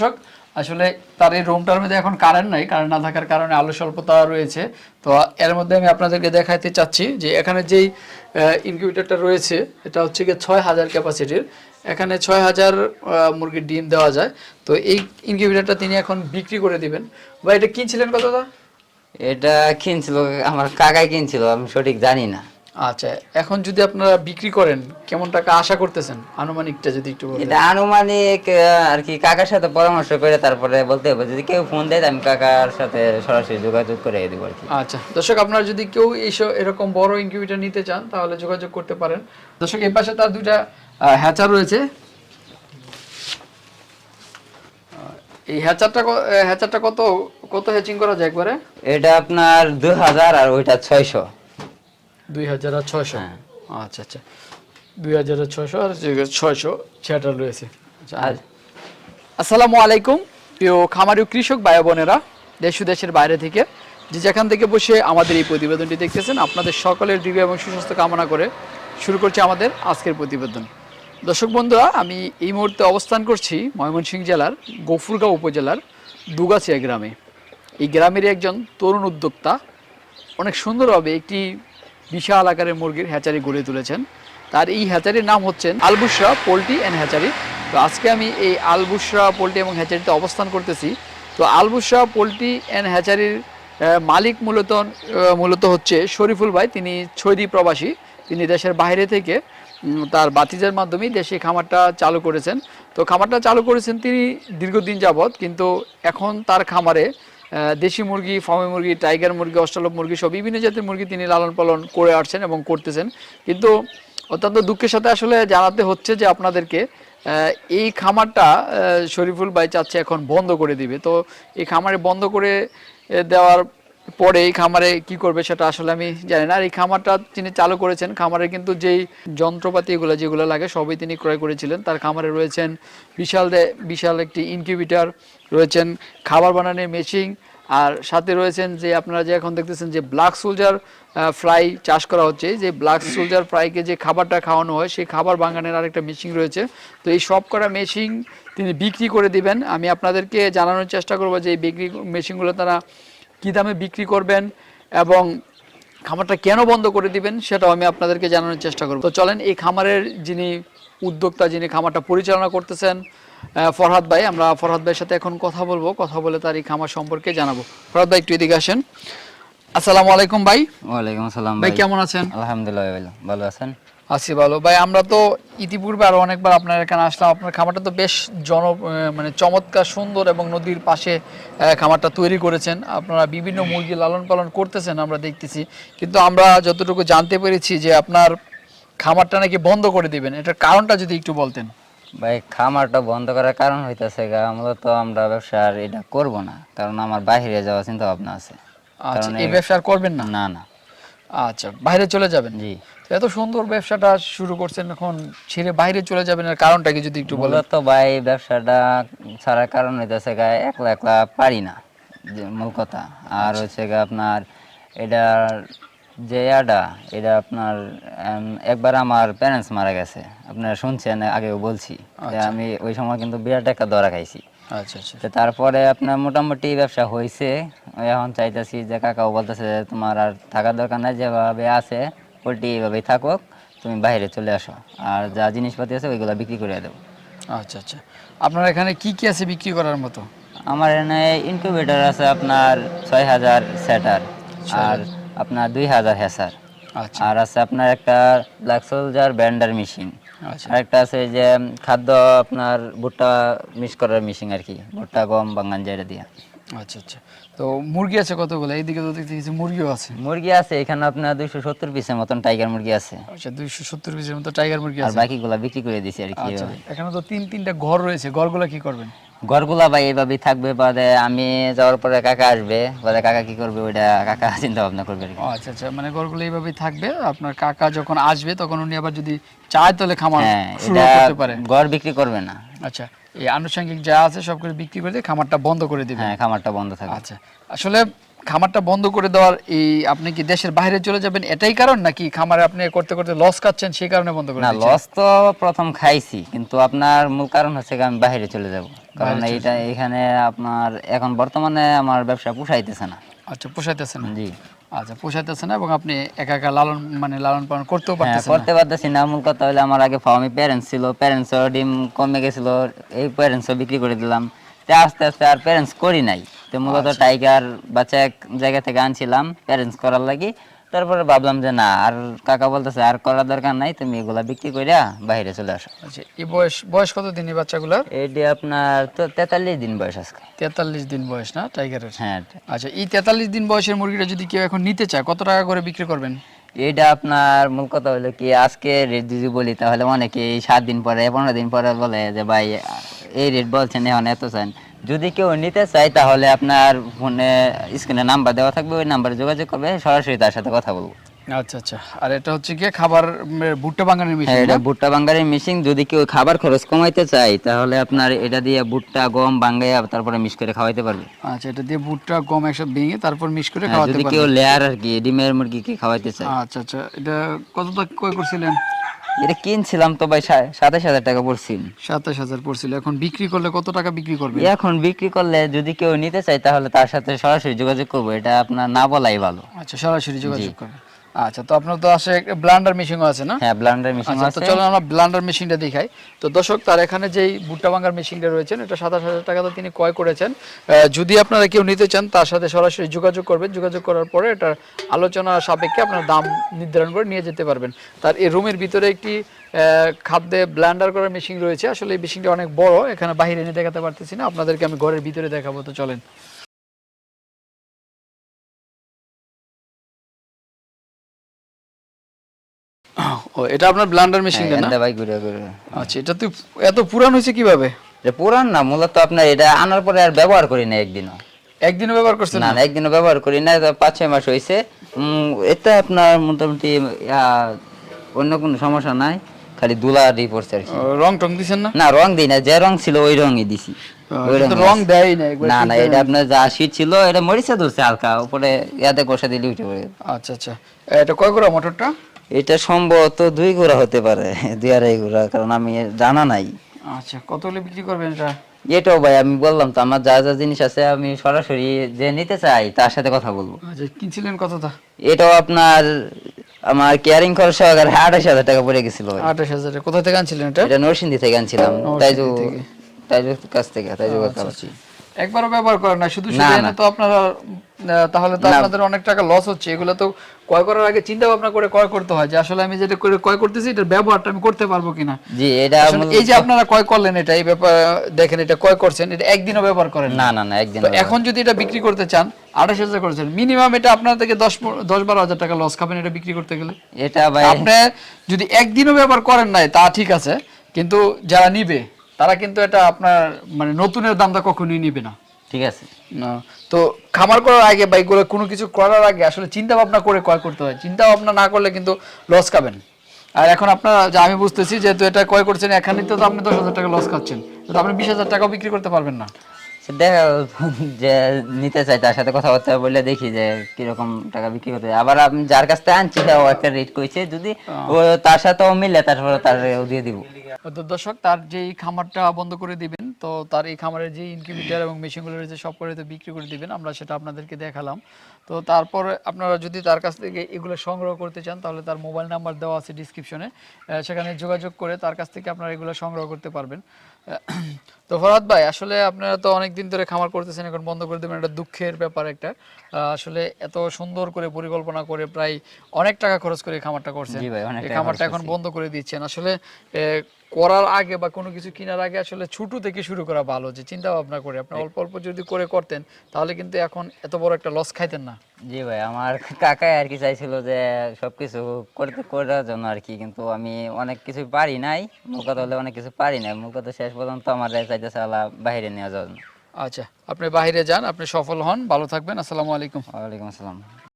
দর্শক, আসলে তার এই রুমটার মধ্যে এখন কারেন্ট নাই কারেন্ট না থাকার কারণে আলো স্বল্পতা রয়েছে। তো এর মধ্যে আমি আপনাদেরকে দেখাতে চাচ্ছি যে এখানে যেই ইনকিউবেটরটা রয়েছে, এটা হচ্ছে গিয়ে ছয় হাজার ক্যাপাসিটির এখানে ছয় হাজার মুরগির ডিম দেওয়া যায়। তো এই ইনকিউবেটরটা তিনি এখন বিক্রি করে দিবেন। বা এটা কিনছিলেন কত দা এটা কিনছিল, আমার কাকাই কিনছিল, আমি সঠিক জানি না। আচ্ছা এখন যদি আপনারা বিক্রি করেন কেমন টাকা আশা করতেছেন? আনুমানিকটা যদি একটু বলেন। এটা আনুমানিক আর কি কাকার সাথে পরামর্শ করে তারপরে বলতে হবে যদি কেউ ফোন দেয় আমি কাকার সাথে সরাসরি যোগাযোগ করে দেবো আর কি। আচ্ছা দর্শক আপনারা যদি কেউ এইসব এরকম বড় ইনকিউবেটর নিতে চান তাহলে যোগাযোগ করতে পারেন। দর্শক এই পাশে তার দুইটা হ্যাচার রয়েছে। এই হ্যাচারটা হ্যাচারটা কত কত হ্যাচিং করা যায় একবারে? এটা আপনার দুই হাজার আর ওইটা ছয়শো। দুই হাজার আর ছয়শো। হ্যাঁ। আচ্ছা আচ্ছা। দুই হাজার আর ছয়শো আর ছয়শো সেটার রয়েছে। আচ্ছা আর আসসালামু আলাইকুম প্রিয় খামারি কৃষক ভাই বোনেরা দেশ দেশের বাইরে থেকে। যে যেখান থেকে বসে আমাদের এই প্রতিবেদনটি দেখতেছেন আপনাদের সকলের দীর্ঘ এবং সুস্বাস্থ্য কামনা করে শুরু করছি আমাদের আজকের প্রতিবেদন। দর্শক বন্ধুরা আমি এই মুহূর্তে অবস্থান করছি ময়মনসিংহ জেলার গফুরগাঁও উপজেলার দুগাছিয়া গ্রামে। এই গ্রামের একজন তরুণ উদ্যোক্তা। অনেক সুন্দরভাবে একটি বিশাল আকারের মুরগির হ্যাচারি গড়ে তুলেছেন। তার এই হ্যাচারির নাম হচ্ছেন আলবুসরা পোলট্রি অ্যান্ড হ্যাচারি। তো আজকে আমি এই আলবুসরা পোলট্রি এবং হ্যাচারিতে অবস্থান করতেছি। তো আলবুসরা পোলট্রি অ্যান্ড হ্যাচারির মালিক মূলত মূলত হচ্ছে শরীফুল ভাই। তিনি ছৈদি প্রবাসী। তিনি দেশের বাইরে থেকে তার বাতিজার মাধ্যমে দেশে খামারটা চালু করেছেন। তো খামারটা চালু করেছেন তিনি দীর্ঘদিন যাবৎ। কিন্তু এখন তার খামারে দেশি মুরগি, ফার্মি মুরগি, টাইগার মুরগি অস্ট্রালপ মুরগি সব বিভিন্ন জাতের মুরগি তিনি লালন পালন করে আসছেন এবং করতেছেন। কিন্তু অত্যন্ত দুঃখের সাথে আসলে জানাতে হচ্ছে যে আপনাদেরকে এই খামারটা শরীফুল ভাই চাচ্ছে এখন বন্ধ করে দিবে। তো এই খামারে বন্ধ করে দেওয়ার পরে এই খামারে কি করবে সেটা আসলে আমি জানি না। আর এই খামারটা তিনি চালু করেছেন, খামারে কিন্তু যেই যন্ত্রপাতি এগুলো যেগুলো লাগে সবই তিনি ক্রয় করেছিলেন। তার খামারে রয়েছেন বিশাল বিশাল একটি ইনকিউবেটর, রয়েছেন খাবার বানানোর মেশিন, আর সাথে রয়েছেন যে আপনারা যে এখন দেখতেছেন যে ব্ল্যাক সোলজার ফ্রাই চাষ করা হচ্ছে। যে ব্ল্যাক সোলজার ফ্রাইকে যে খাবারটা খাওয়ানো হয়, সেই খাবার বাগানের আরেকটা মেশিন রয়েছে। তো এই সব করা মেশিন তিনি বিক্রি করে দিবেন। আমি আপনাদেরকে জানানোর চেষ্টা করব যে এই বিক্রি মেশিনগুলো তারা কী দামে বিক্রি করবেন এবং খামারটা কেন বন্ধ করে দিবেন সেটাও আমি আপনাদেরকে জানানোর চেষ্টা করব। তো চলেন এই খামারের যিনি উদ্যোক্তা যিনি খামারটা পরিচালনা করতেছেন ফরহাদ ভাই আমরা ফরহাদ ভাইয়ের সাথে এখন কথা বলব কথা বলে তার এই খামার সম্পর্কে জানাব। ফরহাদ ভাই একটু এদিকে আসেন। আসসালামু আলাইকুম ভাই। ওয়ালাইকুম আসসালাম ভাই কেমন আছেন? আলহামদুলিল্লাহ ভালো আছেন? আছি ভালো। ভাই আমরা তো ইতিপূর্বে আরও অনেকবার আপনার এখানে আসলাম। আপনার খামারটা তো বেশ জন মানে চমৎকার সুন্দর এবং নদীর পাশে খামারটা তৈরি করেছেন। আপনারা বিভিন্ন মুরগি লালন পালন করতেছেন আমরা দেখতেছি। কিন্তু আমরা যতটুকু জানতে পেরেছি যে আপনার খামারটা নাকি বন্ধ করে দিবেন। এটার কারণটা যদি একটু বলতেন। ভাই খামারটা বন্ধ করার কারণ হইতেছে গা মূলত আমরা ব্যবসার এটা করব না। কারণ আমার বাইরে যাওয়ার চিন্তা ভাবনা আছে। আচ্ছা এই এই- ব্যবসা আর করবেন না? না না। আচ্ছা বাইরে চলে যাবেন। জি। এত সুন্দর ব্যবসাটা শুরু করছেন এখন ছেড়ে বাইরে চলে যাবেন এর কারণটা কি যদি একটু বলেন? তো ভাই ব্যবসাটা ছাড়ার কারণ হইতেছে গা একলা একলা পারি না যে মূল কথা। আর হচ্ছে গা আপনার এটার যে এটা আপনার একবার আমার প্যারেন্টস মারা গেছে। আপনারা শুনছেন আগেও বলছি। আমি ওই সময় কিন্তু বিরাট একটা দরা খাইছি। আচ্ছা আচ্ছা তারপরে আপনার মোটামুটি ব্যবসা হয়েছে এখন চাইতেছি যে কাকাও বলতেছে যে তোমার আর থাকার দরকার নাই যেভাবে আছে পোলট্রি এইভাবেই থাকুক তুমি বাইরে চলে আসো। আর যা জিনিসপাতি আছে ওইগুলো বিক্রি করে দেবো। আচ্ছা আচ্ছা। আপনার এখানে কি কি আছে বিক্রি করার মতো? আমার এখানে ইনকিউবেটর আছে আপনার ছয় হাজার সেটার আর আপনার দুই হাজার হ্যাসার আচ্ছা। আর আছে আপনার একটা ব্ল্যাক সোলজার ব্যান্ডার মেশিন আর একটা আছে যে খাদ্য আপনার ভুট্টা মিক্স করার মেশিন আর কি ভুট্টা গম বাঙ্গান যেটা দিয়ে। আচ্ছা আচ্ছা। তো মুরগি আছে কতগুলো? এইদিকে তো দেখতে কিছু মুরগিও আছে। মুরগি আছে এখানে আপনার দুইশো সত্তর পিসের মতন টাইগার মুরগি আছে। আচ্ছা দুইশো সত্তর পিসের মতো টাইগার মুরগি আর আছে। বাকিগুলা বিক্রি করে দিছি আর কি আচ্ছা এখানে তো তিন তিনটা ঘর রয়েছে। ঘরগুলো কি করবেন? ঘরগুলা ভাই এইভাবেই থাকবে বাদে আমি যাওয়ার পরে কাকা আসবে বাদে কাকা কি করবে ওইটা কাকা চিন্তা ভাবনা করবে আচ্ছা আচ্ছা মানে ঘরগুলো এইভাবেই থাকবে আপনার কাকা যখন আসবে তখন উনি আবার যদি চায় তাহলে খামার হ্যাঁ শুরু করতে পারে। ঘর বিক্রি করবে না। আচ্ছা এই আনুষঙ্গিক যা আছে সব করে বিক্রি করে দিয়ে খামারটা বন্ধ করে দিবে। হ্যাঁ খামারটা বন্ধ থাকবে আচ্ছা আসলে খামারটা বন্ধ করে দেওয়ার এই আপনি কি দেশের বাইরে চলে যাবেন এটাই কারণ নাকি খামারে আপনি করতে করতে লস খাচ্ছেন সেই কারণে বন্ধ করে না লস তো প্রথম খাইছি কিন্তু আপনার মূল কারণ হচ্ছে আমি বাইরে চলে যাব। কারণ এইটা এখানে আপনার এখন বর্তমানে আমার ব্যবসা পুষাইতেছে না। আচ্ছা পোষাইতেছে না? জি। আচ্ছা পোষাইতেছে না এবং আপনি একা একা লালন মানে লালন পালন করতেও হ্যাঁ পারতেছেন না? করতে পারতেছি না। মূল কথা হলে আমার আগে ফার্মে প্যারেন্টস ছিল প্যারেন্টসও ডিম কমে গেছিল এই প্যারেন্টসও বিক্রি করে দিলাম। আস্তে আস্তে আর প্যারেন্টস করি নাই। তো মূলত আচ্ছা। টাইগার বাচ্চা এক জায়গা থেকে আনছিলাম প্যারেন্টস করার লাগি। তারপরে ভাবলাম যে না আর কাকা বলতেছে আর করার দরকার নাই তুমি এগুলা বিক্রি কইরা বাইরে চলে আসো। আচ্ছা এই বয়স বয়স কত দিন এই বাচ্চাগুলার? এটি আপনার তো তেতাল্লিশ দিন বয়স আজকে। তেতাল্লিশ দিন বয়স না টাইগারের? হ্যাঁ আচ্ছা এই তেতাল্লিশ দিন বয়সের মুরগিটা যদি কেউ এখন নিতে চায় কত টাকা করে বিক্রি করবেন? এটা আপনার মূল কথা হলো কি আজকে রেট যদি বলি তাহলে অনেকে সাত দিন পরে পনেরো দিন পরে বলে যে ভাই এই রেট বলছেন এখন এত চান। যদি কেউ নিতে চায় তাহলে আপনার ফোনে স্ক্রিনে নাম্বার দেওয়া থাকবে ওই নাম্বারে যোগাযোগ করবে সরাসরি তার সাথে কথা বলব। আচ্ছা আচ্ছা। আর এটা হচ্ছে গিয়ে খাবার ভুট্টা বাঙালির হ্যাঁ মেশিন এটা ভুট্টা বাঙ্গারের মেশিন যদি কেউ খাবার খরচ কমাইতে চায় তাহলে আপনার এটা দিয়ে ভুট্টা গম বাঙ্গাইয়া তারপরে মিক্স করে খাওয়াইতে পারবে। আচ্ছা এটা দিয়ে ভুট্টা গম একসাথে ভেঙে তারপর মিক্স করে হ্যাঁ, খাওয়াতে যদি কেউ লেয়ার আর কি ডিমের মুরগিকে খাওয়াইতে চায়। আচ্ছা আচ্ছা। এটা কত টাকা কয় করছিলেন? এটা কিনছিলাম তো ভাই সাতাশ হাজার টাকা পড়ছিল। সাতাশ হাজার পড়ছিল। এখন বিক্রি করলে কত টাকা বিক্রি করবে? এখন বিক্রি করলে যদি কেউ নিতে চায় তাহলে তার সাথে সরাসরি যোগাযোগ করব। এটা আপনার না বলাই ভালো। আচ্ছা সরাসরি যোগাযোগ করবে। আচ্ছা তো আপনার তো আসে ব্লান্ডার মেশিনও আছে না? হ্যাঁ ব্লান্ডার মেশিন আচ্ছা তো আছে। চলো আমরা ব্লান্ডার মেশিনটা দেখাই। তো দর্শক তার এখানে যেই ভুট্টা ভাঙার মেশিনটা রয়েছেন এটা সাতাশ হাজার টাকা তিনি ক্রয় করেছেন। যদি আপনারা কেউ নিতে চান তার সাথে সরাসরি যোগাযোগ করবেন। যোগাযোগ করার পরে এটার আলোচনা সাপেক্ষে আপনার দাম নির্ধারণ করে নিয়ে যেতে পারবেন। তার এই রুমের ভিতরে একটি আহ, খাদ্যে ব্লান্ডার করার মেশিন রয়েছে। আসলে এই মেশিনটা অনেক বড় এখানে বাইরে এনে দেখাতে পারতেছি না। আপনাদেরকে আমি ঘরের ভিতরে দেখাবো তো চলেন। ও এটা আপনার ব্লান্ডার মেশিনটা না? ভাই ঘুরে ঘুরে। আচ্ছা এটা তো এত পুরান হয়েছে কীভাবে? এটা পুরান না মূলত আপনার এটা আনার পরে আর ব্যবহার করি না একদিনও। একদিনও ব্যবহার করছেন না একদিনও ব্যবহার করি না পাঁচ ছয় মাস হয়েছে এটা আপনার মোটামুটি অন্য কোনো সমস্যা নাই খালি দুলারি পড়ছে আর কি। রং টং দিছেন না? না রং দিই না যে রং ছিল ওই রঙই দিছি। রং দেয় না না না এটা আপনার যা শীত ছিল এটা মরিচা ধরছে হালকা উপরে ইয়াতে কষা দিলে উঠে পড়ে। আচ্ছা আচ্ছা। এটা কয় করে মোটরটা? এটা সম্ভবত দুই গোড়া হতে পারে দুই আড়াই গোড়া কারণ আমি জানা নাই। আচ্ছা কত হলে বিক্রি করবেন এটা? এটাও ভাই আমি বললাম তো আমার যা যা জিনিস আছে আমি সরাসরি যে নিতে চাই তার সাথে কথা বলব। আচ্ছা কিনছিলেন কতটা? এটাও আপনার আমার কেয়ারিং খরচ সহকারে আঠাশ হাজার টাকা পড়ে গেছিল। আঠাশ হাজার কোথা থেকে আনছিলেন এটা? এটা নরসিংদী থেকে আনছিলাম তাইজু। তাইজুর কাছ থেকে তাইজুর কাছে একবারও ব্যবহার করেন না শুধু শুধু। তো আপনারা তাহলে তো আপনাদের অনেক টাকা লস হচ্ছে। এগুলো তো ক্রয় করার আগে চিন্তা ভাবনা করে ক্রয় করতে হয় যে আসলে আমি যেটা করে ক্রয় করতেছি এটার ব্যবহারটা আমি করতে পারব কিনা? জি এটা এই যে আপনারা ক্রয় করলেন এটা এই ব্যাপার দেখেন এটা ক্রয় করছেন এটা একদিনও ব্যবহার করেন না না না একদিন এখন যদি এটা বিক্রি করতে চান আঠাশ হাজার করেছেন মিনিমাম এটা আপনার থেকে দশ দশ বারো হাজার টাকা লস খাবেন এটা বিক্রি করতে গেলে। এটা ভাই আপনি যদি একদিনও ব্যবহার করেন নাই তা ঠিক আছে কিন্তু যারা নিবে তারা কিন্তু এটা আপনার মানে নতুনের দামটা কখনোই নিবে না। ঠিক আছে। তো খামার করার আগে বা এগুলো কোনো কিছু করার আগে আসলে চিন্তা ভাবনা করে ক্রয় করতে হয়। চিন্তা ভাবনা না করলে কিন্তু লস খাবেন। আর এখন আপনারা যে আমি বুঝতেছি যেহেতু এটা ক্রয় করছেন এখানে তো আপনি দশ হাজার টাকা লস খাচ্ছেন। তো আপনি বিশ হাজার টাকাও বিক্রি করতে পারবেন না। দেখা যে নিতে চাই তার সাথে কথাবার্তা বলে দেখি যে কীরকম টাকা বিক্রি করতে আবার আমি যার কাছ থেকে আনছি সেও একটা রেট কইছে যদি ও তার সাথেও মিলে তারপরে তার দিয়ে দিব। দর্শক তার যেই খামারটা বন্ধ করে দিবেন তো তার এই খামারের যে ইনকিউবেটার এবং মেশিনগুলো রয়েছে সব করে তো বিক্রি করে দিবেন, আমরা সেটা আপনাদেরকে দেখালাম। তো তারপর আপনারা যদি তার কাছ থেকে এগুলো সংগ্রহ করতে চান, তাহলে তার মোবাইল নাম্বার দেওয়া আছে ডিসক্রিপশনে সেখানে যোগাযোগ করে তার কাছ থেকে আপনারা এগুলো সংগ্রহ করতে পারবেন। তো ফরাদ ভাই আসলে আপনারা তো অনেক দিন ধরে খামার করতেছেন এখন বন্ধ করে দেবেন এটা দুঃখের ব্যাপার একটা। আসলে এত সুন্দর করে পরিকল্পনা করে প্রায় অনেক টাকা খরচ করে খামারটা করছেন। এই খামারটা এখন বন্ধ করে দিচ্ছেন। আসলে করার আগে বা কোনো কিছু কেনার আগে আসলে ছোট থেকে শুরু করা ভালো যে চিন্তা ভাবনা করে। আপনি অল্প অল্প যদি করে করতেন তাহলে কিন্তু এখন এত বড় একটা লস খাইতেন না। জি ভাই আমার কাকাই আর কি চাইছিল যে সবকিছু করতে করার জন্য আর কি কিন্তু আমি অনেক কিছু পারি নাই। মূল হলে অনেক কিছু পারি নাই। কথা শেষ পর্যন্ত আমার চাইতেছে আল্লাহ বাহিরে নেওয়া যাওয়ার জন্য। আচ্ছা আপনি বাহিরে যান আপনি সফল হন ভালো থাকবেন আসসালামু আলাইকুম। ওয়ালাইকুম আসসালাম।